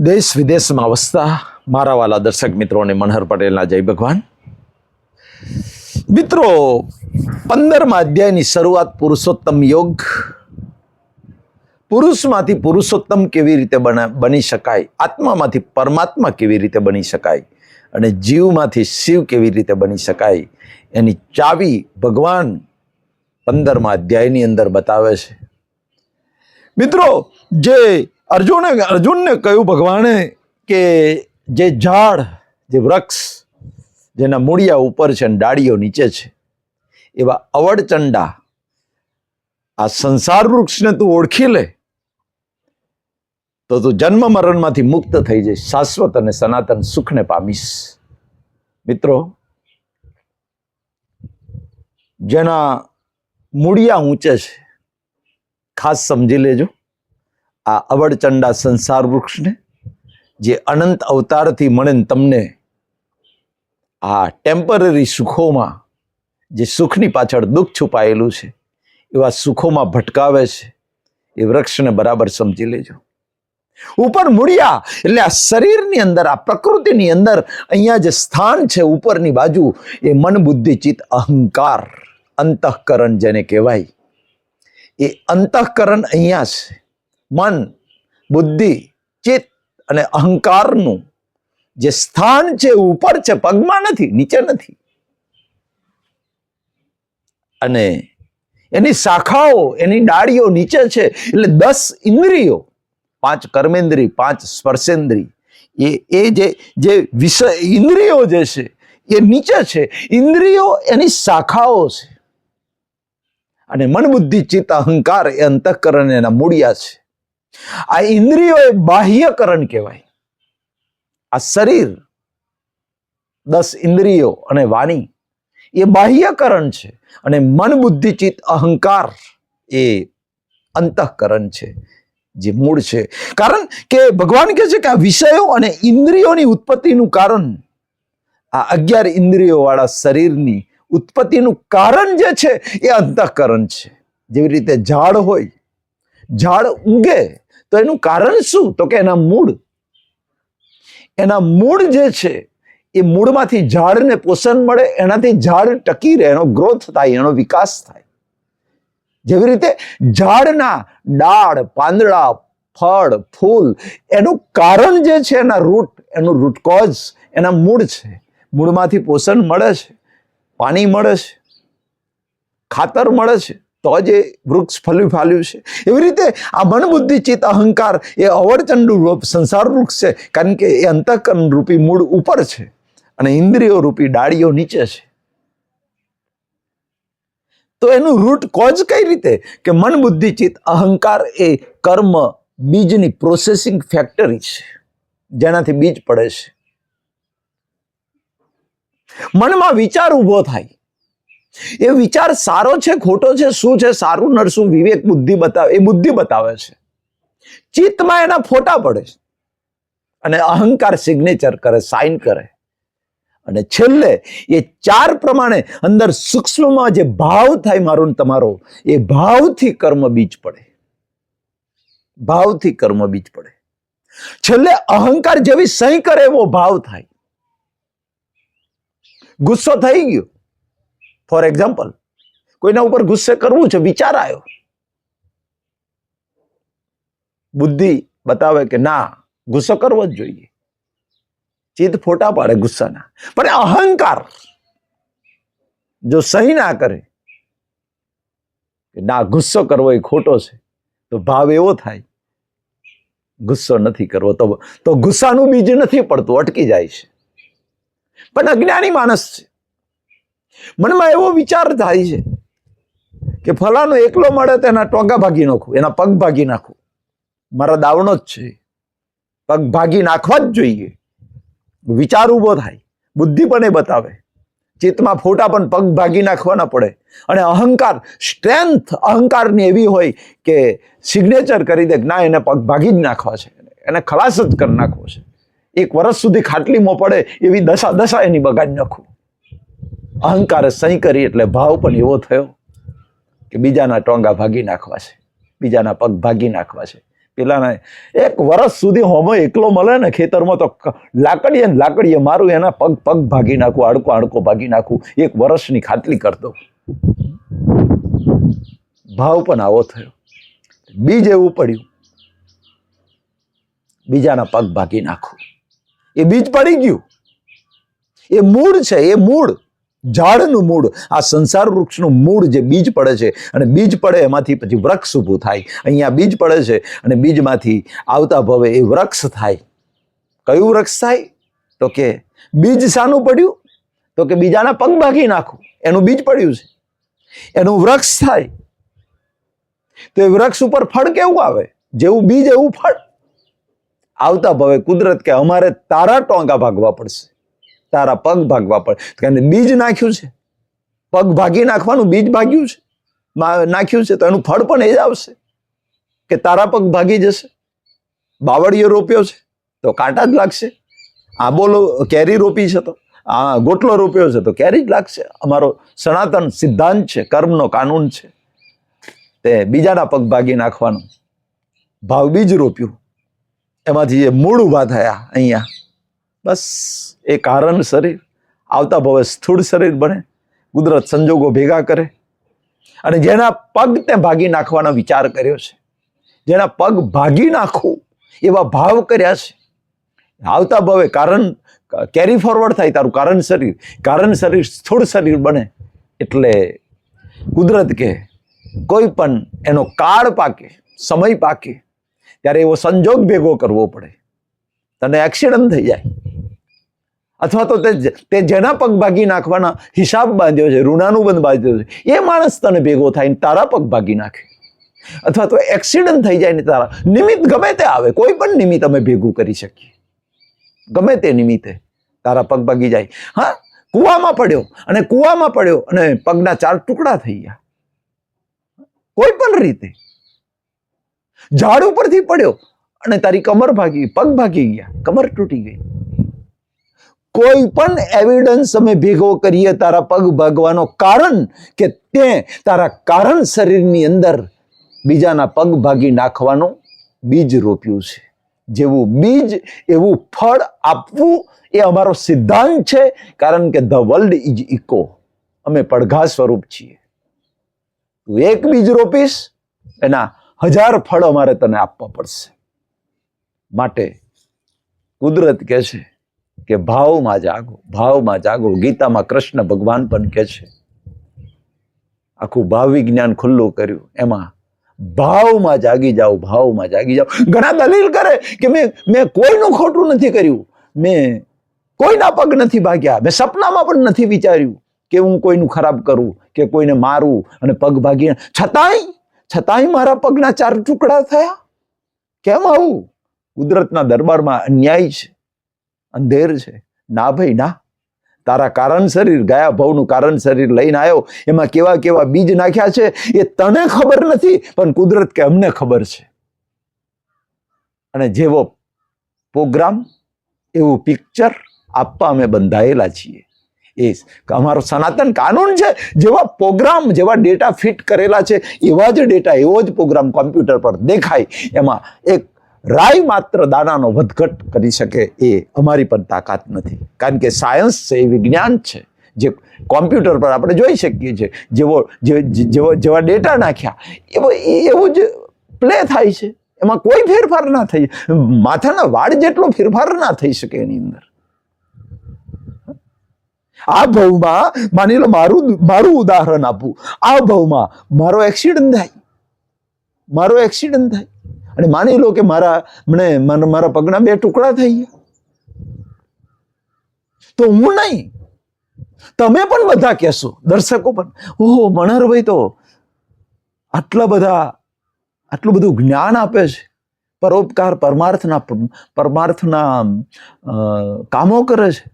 દેશ વિદેશમાં વસતા મારા વાલા દર્શક મિત્રોને મનહર પટેલના જય ભગવાન. મિત્રો, પંદરમા અધ્યાયની શરૂઆત પુરુષોત્તમ યોગ. પુરુષમાંથી પુરુષોત્તમ કેવી રીતે બના શકાય, આત્મામાંથી પરમાત્મા કેવી રીતે બની શકાય અને જીવમાંથી શિવ કેવી રીતે બની શકાય, એની ચાવી ભગવાન પંદરમા અધ્યાયની અંદર બતાવે છે. મિત્રો, જે અર્જુને અર્જુનને કહ્યું, ભગવાને, કે જે ઝાડ, જે વૃક્ષ, જેના મૂળિયા ઉપર છે અને ડાળીઓ નીચે છે, એવા અવડચંડા આ સંસાર વૃક્ષને તું ઓળખી લે, તો તું જન્મ મરણમાંથી મુક્ત થઈ જઈશ, શાશ્વત અને સનાતન સુખને પામીશ. મિત્રો, જેના મૂળિયા ઊંચે છે, ખાસ સમજી લેજો. આ અવડચંડા સંસાર વૃક્ષને જે અનંત અવતારથી મળે તમને, આ ટેમ્પરરી સુખોમાં જે સુખની પાછળ દુઃખ છુપાયેલું છે, એવા સુખોમાં ભટકાવે છે, એ વૃક્ષને બરાબર સમજી લેજો. ઉપર મૂળિયા, એટલે આ શરીરની અંદર, આ પ્રકૃતિની અંદર અહીંયા જે સ્થાન છે ઉપરની બાજુ, એ મન બુદ્ધિ ચિત્ત અહંકાર, અંતઃકરણ જેને કહેવાય. એ અંતઃકરણ અહીંયા છે. મન, બુદ્ધિ, ચિત્ત અને અહંકારનું જે સ્થાન છે ઉપર છે, પગમાં નથી, નીચે નથી. અને એની શાખાઓ, એની ડાળીઓ નીચે છે, એટલે દસ ઇન્દ્રિયો, પાંચ કર્મેન્દ્રી પાંચ સ્પર્શેન્દ્રી એ એ જે જે વિષય ઇન્દ્રિયો જે છે, એ નીચે છે. ઇન્દ્રિયો એની શાખાઓ છે. અને મન બુદ્ધિ ચિત્ત, અહંકાર એ અંતઃકરણ એના મૂળિયા છે. આ ઇન્દ્રિયો એ બાહ્યકરણ કહેવાય. આ શરીર, દસ ઇન્દ્રિયો અને વાણી, એ બાહ્યકરણ છે અને મન, બુદ્ધિ, ચિત્ત, અહંકાર એ અંતઃકરણ છે, જે મૂળ છે. કારણ કે ભગવાન કહે છે કે આ વિષયો અને ઇન્દ્રિયોની ઉત્પત્તિનું કારણ, આ અગિયાર ઇન્દ્રિયોવાળા શરીરની ઉત્પત્તિનું કારણ જે છે એ અંતઃકરણ છે. જેવી રીતે ઝાડ હોય ઝાડ ઉગે, તો એનું કારણ શું? તો કે એના મૂળ. એના મૂળ જે છે, એ મૂળમાંથી ઝાડને પોષણ મળે, એનાથી ઝાડ ટકી રહે, એનો ગ્રોથ થાય, એનો વિકાસ થાય. જેવી રીતે ઝાડના ડાળ, પાંદડા, ફળ, ફૂલ, એનું કારણ જે છે, એના રૂટ એનું રૂટ કોઝ એના મૂળ છે. મૂળમાંથી પોષણ મળે છે, પાણી મળે છે, ખાતર મળે છે. તો જ એ વૃક્ષ ફલ્યું ફાલ્યું છે. એવી રીતે આ મન બુદ્ધિ ચિત્ત, અહંકાર એ અવડચંડુ રૂપ, સંસાર વૃક્ષ છે. કારણ કે એ અંતઃકરણ રૂપી મૂળ ઉપર છે અને ઇન્દ્રિયો રૂપી ડાળીઓ નીચે છે. તો એનું રૂટ કોજ કઈ રીતે? કે મન બુદ્ધિ ચિત્ત, અહંકાર એ કર્મ, બીજની પ્રોસેસિંગ ફેક્ટરી છે. જેનાથી બીજ પડે છે. મનમાં વિચાર ઊભો થાય. એ વિચાર સારો છે, ખોટો છે, શું છે, સારું, નરસું, વિવેક, બુદ્ધિ બતાવે એ બુદ્ધિ બતાવે છે. ચિત્તમાં એના ફોટા પડે છે. અને અહંકાર સિગ્નેચર કરે સાઇન કરે. અને છેલ્લે એ ચાર પ્રમાણે અંદર સૂક્ષ્મમાં જે ભાવ થાય મારો તમારો, એ ભાવથી કર્મ બીજ પડે. ભાવથી કર્મ બીજ પડે. છેલ્લે અહંકાર જેવી સહી કરે એવો ભાવ થાય. ગુસ્સો થઈ ગયો. ફોર એક્ઝામ્પલ કોઈના ઉપર ગુસ્સે કરવું છે વિચાર આવ્યો બુદ્ધિ બતાવે કે ના, ગુસ્સો કરવો જ જોઈએ. ચિત્ત ફોટા પાડે ગુસ્સાના. પણ અહંકાર જો સહી ના કરે, કે ના, ગુસ્સો કરવો એ ખોટો છે, તો ભાવ એવો થાય, ગુસ્સો નથી કરવો. તો તો ગુસ્સાનું બીજ નથી પડતું, અટકી જાય છે. પણ અજ્ઞાની માણસ છે. મનમાં એવો વિચાર થાય છે કે ફલાનો એકલો મળે તો એના ટોગા ભાગી નાખું, એના પગ ભાગી નાખું. મારા દાવણો જ છે. પગ ભાગી નાખવા જ જોઈએ. વિચાર ઊભો થાય, બુદ્ધિ પણ એ બતાવે. ચિત્તમાં ફોટા પણ પગ ભાગી નાખવાના પડે. અને અહંકાર, સ્ટ્રેન્થ અહંકારની એવી હોય કે સિગ્નેચર કરી દે ના, એને પગ ભાગી જ નાખવા છે. એને ખલાસ જ કરી નાખવો છે. એક વર્ષ સુધી ખાટલીમાં પડે એવી દશા દશા એની બગાડી નાખવું અહંકારે સહી કરી એટલે ભાવ પણ એવો થયો કે બીજાના ટોંગા ભાગી નાખવા છે, બીજાના પગ ભાગી નાખવા છે. પેલાના એક વર્ષ સુધી હોમો એકલો મળે ને ખેતરમાં તો લાકડીએ ને લાકડીએ મારું એના પગ પગ ભાગી નાખું આડકો આડકો ભાગી નાખું, એક વર્ષની ખાતરી કરતો. ભાવ પણ આવો થયો. બીજ એવું પડ્યું. બીજાના પગ ભાગી નાખું. એ બીજ પડી ગયું. એ મૂળ છે, એ મૂળ. ઝાડનું મૂળ, આ સંસાર વૃક્ષનું મૂળ જે બીજ પડે છે, અને બીજ પડે એમાંથી પછી વૃક્ષ ઊભું થાય. અહીંયા બીજ પડે છે, અને બીજમાંથી આવતા ભવે એ વૃક્ષ થાય. કયું વૃક્ષ થાય? તો કે બીજ શાનું પડ્યું, તો કે બીજાના પગ ભાગી નાખું. એનું બીજ પડ્યું છે. એનું વૃક્ષ થાય. તો એ વૃક્ષ ઉપર ફળ કેવું આવે? જેવું બીજ એવું ફળ. આવતા ભવે કુદરત કે અમારે તારા ટોંગા ભાગવા પડશે. તારા પગ ભાગવા પડે. કારણ બીજ નાખ્યું છે. પગ ભાગી નાખવાનું, બીજ ભાગ્યું છે. નાખ્યું છે તો એનું ફળ પણ એ જ આવશે. કે તારા પગ ભાગી જશે. બાવળીઓ રોપ્યો છે તો કાંટા જ લાગશે. આંબોલો કેરી રોપી છે તો, આ ગોટલો રોપ્યો છે તો કેરી જ લાગશે. અમારો સનાતન સિદ્ધાંત છે, કર્મનો કાનૂન છે. તે બીજાના પગ ભાગી નાખવાનું. ભાવ બીજ રોપ્યું. એમાંથી જે મૂળ ઊભા થયા અહીંયા. બસ એ કારણ શરીર. આવતા ભવે સ્થૂળ શરીર બને. કુદરત સંજોગો ભેગા કરે. અને જેના પગ તે ભાગી નાખવાનો વિચાર કર્યો છે. જેના પગ ભાગી નાખવું એવા ભાવ કર્યા છે. આવતા ભવે કારણ કેરી ફોરવર્ડ થાય તારું કારણ શરીર. કારણ શરીર સ્થૂળ શરીર બને. એટલે કુદરત કે કોઈ પણ એનો કાળ પાકે, સમય પાકે, ત્યારે એવો સંજોગ ભેગો કરવો પડે. તને એક્સિડન્ટ થઈ જાય. અથવા તો તે તે જેના પગ ભાગી નાખવાના હિસાબ બાંધ્યો છે ઋણાનુબંધ બાંધ્યો છે, એ માણસ તને ભેગો થાય ને તારા પગ ભાગી નાખે. અથવા તો એક્સિડન્ટ થઈ જાય ને તારા. નિમિત્ત ગમે તે આવે, કોઈ પણ નિમિત્ત અમે ભેગું કરી શકીએ. ગમે તે નિમિત્તે તારા પગ ભાગી જાય. હા, કૂવામાં પડ્યો અને કૂવામાં પડ્યો અને પગના ચાર ટુકડા થઈ ગયા. કોઈ પણ રીતે. ઝાડ ઉપરથી પડ્યો અને તારી કમર ભાગી, પગ ભાગી ગયા. કમર તૂટી ગઈ. કોઈ પણ એવિડન્સ અમે ભેગો કરીએ તારા પગ ભાગવાનો કારણ કે તે તારા કારણ શરીરની અંદર બીજાના પગ ભાગી નાખવાનું બીજ રોપ્યું છે. જેવું બીજ, એવું ફળ આપવું એ અમારો સિદ્ધાંત છે, કારણ કે ધ વર્લ્ડ ઇઝ ઇકો અમે પડઘા સ્વરૂપ છીએ. તું એક બીજ રોપીશ, એના હજાર ફળ અમારે તને આપવા પડશે. માટે કુદરત કહે છે કે ભાવમાં જાગો ભાવમાં જાગો. ગીતામાં કૃષ્ણ ભગવાન પણ કહે છે, આખું ભાવ વિજ્ઞાન ખુલ્લું કર્યું. એમાં ભાવમાં જાગી જાઓ, ભાવમાં જાગી જાઓ. ઘણા દલીલ કરે કે મેં મેં કોઈનું ખોટું નથી કર્યું. મેં કોઈના પગ નથી ભાગ્યા. મેં સપનામાં પણ નથી વિચાર્યું કે હું કોઈનું ખરાબ કરું, કે કોઈને મારું અને પગ ભાગી છતાંય છતાંય મારા પગના ચાર ટુકડા થયા. કેમ આવું? કુદરતના દરબારમાં અન્યાય છે. અંધેર છે. ના ભાઈ, ના. તારા કારણ શરીર, ગયા ભવનું કારણ શરીર લઈને આવ્યો એમાં કેવા કેવા બીજ નાખ્યા છે એ તને ખબર નથી, પણ કુદરત કે અમને ખબર છે. અને જેવો પ્રોગ્રામ, એવું પિક્ચર આપવા અમે બંધાયેલા છીએ. એ અમારો સનાતન કાનૂન છે, જેવા પ્રોગ્રામ, જેવા ડેટા ફિટ કરેલા છે, એવા જ ડેટા, એવો જ પ્રોગ્રામ કોમ્પ્યુટર પર દેખાય. એમાં એક રાય માત્ર દાનાનો વધઘટ કરી શકે એ અમારી પણ તાકાત નથી. કારણ કે સાયન્સ છે, એ વિજ્ઞાન છે. જે કોમ્પ્યુટર પર આપણે જોઈ શકીએ છીએ. જેવો જેવો, જેવા ડેટા નાખ્યા, એવો, એવું જ પ્લે થાય છે. એમાં કોઈ ફેરફાર ના થઈ. માથાના વાળ જેટલો ફેરફાર ના થઈ શકે એની અંદર. આ ભવમાં, માની લો, મારું મારું ઉદાહરણ આપું. આ ભવમાં મારો એક્સિડન્ટ થાય. મારો એક્સિડન્ટ થાય. અને માની લો કે મારા, મને મારા પગના બે ટુકડા થઈ ગયા. તો હું નહીં. તમે પણ બધા કહેશો, દર્શકો પણ. ઓહો, મનહરભાઈ તો આટલા બધા, આટલું બધું જ્ઞાન આપે છે. પરોપકાર પરમાર્થના પરમાર્થના કામો કરે છે.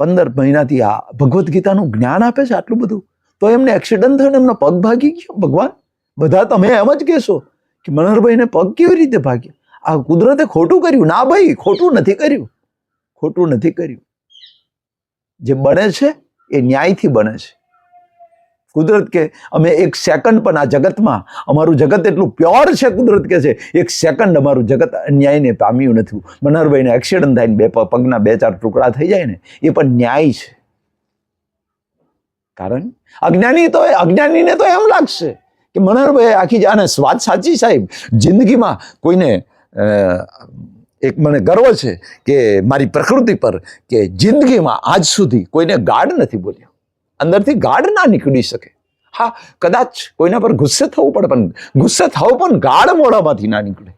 પંદર મહિનાથી આ ભગવદ્ ગીતાનું જ્ઞાન આપે છે આટલું બધું. તો એમને એક્સિડન્ટ થયો ને એમનો પગ ભાગી ગયો, ભગવાન. બધા તમે એમ જ કહેશો. કે મનોહરભાઈને પગ કેવી રીતે ભાગ્યો? આ કુદરતે ખોટું કર્યું. ના ભાઈ, ખોટું નથી કર્યું. ખોટું નથી કર્યું. જે બને છે, એ ન્યાયથી બને છે. કુદરત કે અમે એક સેકન્ડ પણ આ જગતમાં, અમારું જગત એટલું પ્યોર છે, કુદરત કે છે, એક સેકન્ડ અમારું જગત અન્યાયને પામ્યું નથી. મનહરભાઈને એક્સિડન્ટ થાય બે પગના બે ચાર ટુકડા થઈ જાય ને, એ પણ ન્યાય છે. કારણ? અજ્ઞાની તો અજ્ઞાનીને તો એમ લાગશે. કે મનહરભાઈ આખી અને વાત સાચી સાહેબ, જિંદગીમાં કોઈને એક મને ગર્વ છે કે મારી પ્રકૃતિ પર કે જિંદગીમાં આજ સુધી કોઈને ગાઢ નથી બોલ્યો. અંદરથી ગાઢ ના નીકળી શકે. હા, કદાચ કોઈના પર ગુસ્સે થવું પડે, પણ ગુસ્સે થવું પણ ગાઢ મોઢામાંથી ના નીકળે.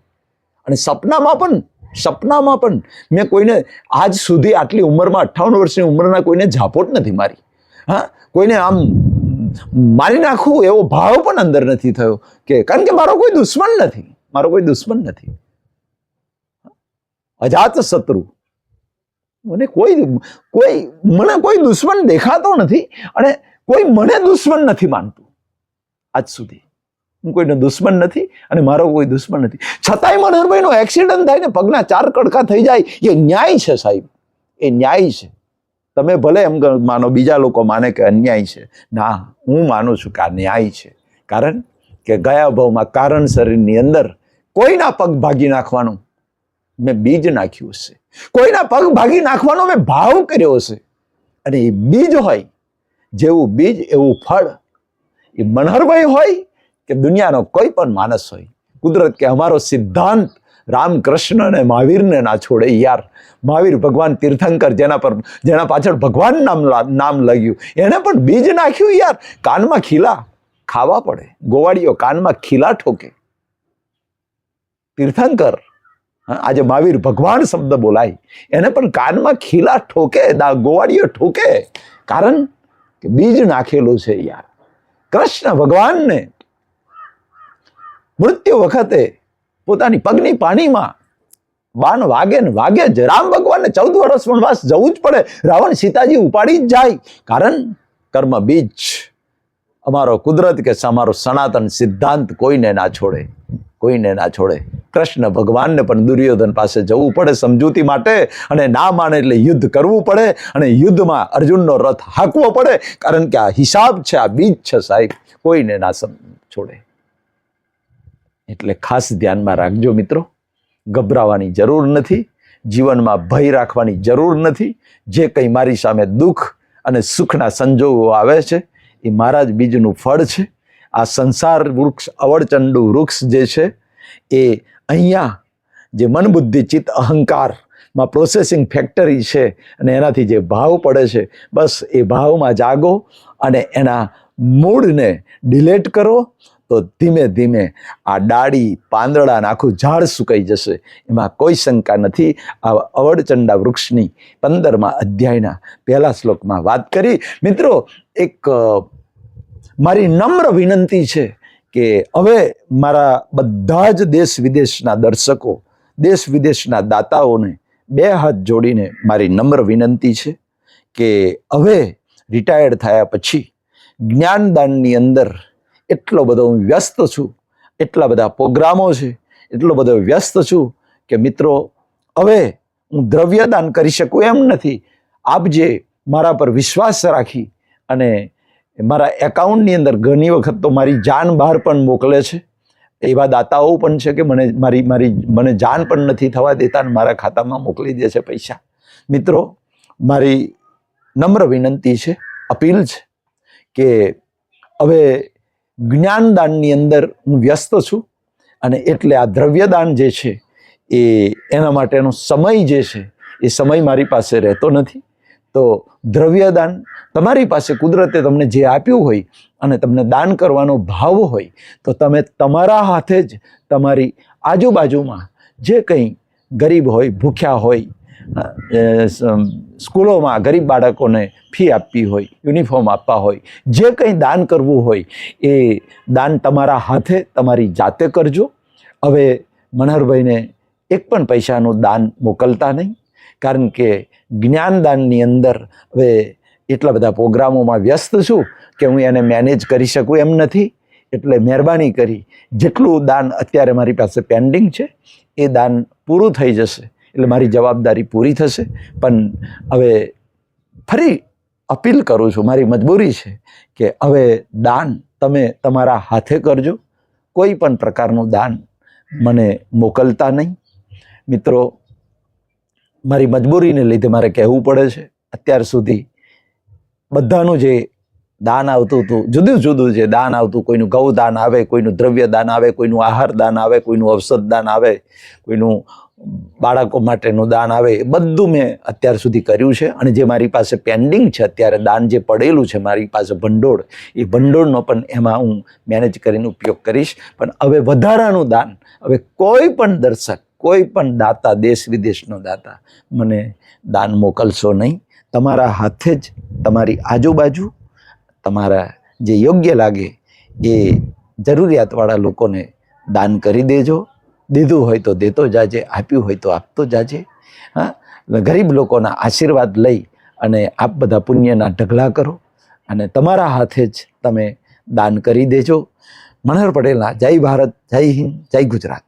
અને સપનામાં પણ સપનામાં પણ મેં કોઈને આજ સુધી આટલી ઉંમરમાં અઠ્ઠાવન વર્ષની ઉંમરના કોઈને ઝાપોટ નથી મારી. હા, કોઈને આમ મારી નાખું એવો ભાવ પણ અંદર નથી થયો કે, કારણ કે મારો કોઈ દુશ્મન નથી. મારો કોઈ દુશ્મન નથી. અજાત શત્રુ. મને કોઈ કોઈ, મને કોઈ દુશ્મન દેખાતો નથી અને કોઈ મને દુશ્મન નથી માનતું. આજ સુધી. હું કોઈનો દુશ્મન નથી અને મારો કોઈ દુશ્મન નથી. છતાંય મનોહરભાઈનો એક્સિડન્ટ થાય ને પગના ચાર કડકા થઈ જાય, એ ન્યાય છે સાહેબ. એ ન્યાય છે. તમે ભલે એમ માનો બીજા લોકો માને કે અન્યાય છે. ના, હું માનું છું કે આ ન્યાય છે. કારણ કે ગયા ભાવમાં કારણ શરીરની અંદર કોઈના પગ ભાગી નાખવાનું મેં બીજ નાખ્યું હશે. કોઈના પગ ભાગી નાખવાનો મેં ભાવ કર્યો હશે. અને એ બીજ હોય, જેવું બીજ, એવું ફળ, એ મનહરભાઈ હોય કે દુનિયાનો કોઈ પણ માણસ હોય, કુદરત કે અમારો સિદ્ધાંત રામકૃષ્ણ અને મહાવીરને ના છોડે યાર. મહાવીર ભગવાન તીર્થંકર જેના પર જેના પાછળ ભગવાન નામ નામ લાગ્યું. એને પણ બીજ નાખ્યું યાર. કાનમાં ખીલા ખાવા પડે. ગોવાળીઓ કાનમાં ખીલા ઠોકે. તીર્થંકર આજે મહાવીર ભગવાન શબ્દ બોલાય. એને પણ કાનમાં ખીલા ઠોકે, દા ગોવાળીઓ ઠોકે. કારણ કે બીજ નાખેલું છે યાર. કૃષ્ણ ભગવાનને મૃત્યુ વખતે પોતાની પગની પાણીમાં બાન વાગે ને વાગે જ. રામ ભગવાનને ચૌદ વર્ષ વનવાસ જવું જ પડે. રાવણ સીતાજી ઉપાડી જ જાય. કારણ કર્મ બીજ. અમારો કુદરત કે અમારો સનાતન સિદ્ધાંત કોઈને ના છોડે. કોઈને ના છોડે. કૃષ્ણ ભગવાનને પણ દુર્યોધન પાસે જવું પડે સમજૂતી માટે અને ના માને એટલે યુદ્ધ કરવું પડે અને યુદ્ધમાં અર્જુનનો રથ હાંકવો પડે. કારણ કે આ હિસાબ છે, આ બીજ છે સાહેબ. કોઈને ના છોડે. એટલે ખાસ ધ્યાનમાં રાખજો મિત્રો. ગભરાવાની જરૂર નથી. જીવનમાં ભય રાખવાની જરૂર નથી. જે કંઈ મારી સામે દુઃખ અને સુખના સંજોગો આવે છે, એ મારા જ બીજનું ફળ છે. આ સંસાર વૃક્ષ, અવળચંડુ વૃક્ષ જે છે, એ અહીંયા જે મન બુદ્ધિ ચિત્ત, અહંકારમાં પ્રોસેસિંગ ફેક્ટરી છે અને એનાથી જે ભાવ પડે છે, બસ એ ભાવમાં જાગો અને એના મૂળને ડિલેટ કરો તો ધીમે ધીમે આ ડાળી પાંદડા આખું ઝાડ સુકાઈ જશે. એમાં કોઈ શંકા નથી. આ અવડચંડા વૃક્ષની પંદરમાં અધ્યાયના પહેલા શ્લોકમાં વાત કરી. મિત્રો, એક મારી નમ્ર વિનંતી છે કે હવે મારા બધા જ દેશ વિદેશના દર્શકો, દેશ વિદેશના દાતાઓને બે હાથ જોડીને મારી નમ્ર વિનંતી છે કે હવે રિટાયર્ડ થયા પછી જ્ઞાનદાનની અંદર એટલો બધો હું વ્યસ્ત છું, એટલા બધા પ્રોગ્રામો છે, એટલો બધો વ્યસ્ત છું કે મિત્રો, હવે હું દ્રવ્યદાન કરી શકું એમ નથી. આપ મારા પર વિશ્વાસ રાખી અને મારા એકાઉન્ટની અંદર ઘણી વખત તો મારી જાન બહાર પણ મોકલે છે. એવા દાતાઓ પણ છે કે મને મારી મારી, મને જાન પણ નથી થવા દેતા અને મારા ખાતામાં મોકલી દે છે પૈસા. મિત્રો, મારી નમ્ર વિનંતી છે, અપીલ છે કે હવે જ્ઞાનદાનની અંદર હું વ્યસ્ત છું અને એટલે આ દ્રવ્યદાન જે છે એ એના માટેનો સમય જે છે એ સમય મારી પાસે રહેતો નથી. તો દ્રવ્યદાન તમારી પાસે કુદરતે તમને જે આપ્યું હોય અને તમને દાન કરવાનો ભાવ હોય, તો તમે તમારા હાથે જ તમારી આજુબાજુમાં જે કંઈ ગરીબ હોય, ભૂખ્યા હોય સ્કૂલોમાં ગરીબ બાળકોને ફી આપવી હોય, યુનિફોર્મ આપવા હોય, જે કંઈ દાન કરવું હોય, એ દાન તમારા હાથે તમારી જાતે કરજો. હવે મનહરભાઈને એક પણ પૈસાનું દાન મોકલતા નહીં, કારણ કે જ્ઞાનદાનની અંદર હવે એટલા બધા પ્રોગ્રામોમાં વ્યસ્ત છું કે હું એને મેનેજ કરી શકું એમ નથી. એટલે મહેરબાની કરી, જેટલું દાન અત્યારે મારી પાસે પેન્ડિંગ છે, એ દાન પૂરું થઈ જશે. એટલે મારી જવાબદારી પૂરી થશે. પણ હવે ફરી અપીલ કરું છું, મારી મજબૂરી છે કે હવે દાન તમે તમારા હાથે કરજો. કોઈ પણ પ્રકારનું દાન મને મોકલતા નહીં. મિત્રો, મારી મજબૂરીને લીધે મારે કહેવું પડે છે, અત્યાર સુધી બધાનું જે દાન આવતું હતું, જુદું જુદું જે દાન આવતું, કોઈનું ગૌ દાન આવે, કોઈનું દ્રવ્ય દાન આવે, કોઈનું આહાર દાન આવે, કોઈનું ઔષધ દાન આવે, કોઈનું બાળકો માટેનું દાન આવે એ બધું મેં અત્યાર સુધી કર્યું છે. અને જે મારી પાસે પેન્ડિંગ છે, અત્યારે દાન જે પડેલું છે, મારી પાસે ભંડોળ, એ ભંડોળનો પણ એમાં હું મેનેજ કરીને ઉપયોગ કરીશ. પણ હવે વધારાનું દાન, હવે કોઈ પણ દર્શક, કોઈ પણ દાતા, દેશ વિદેશનો દાતા, મને દાન મોકલશો નહીં. તમારા હાથે જ તમારી આજુબાજુ, તમારા જે યોગ્ય લાગે એ જરૂરિયાતવાળા લોકોને દાન કરી દેજો. દીધું હોય તો દેતો જાજે, આપ્યું હોય તો આપતો જાજે. હા? ગરીબ લોકોના આશીર્વાદ લઈ અને આપ બધા પુણ્યના ઢગલા કરો અને તમારા હાથે જ તમે દાન કરી દેજો. મનહર પટેલના, જય ભારત, જય હિન્દ, જય ગુજરાત.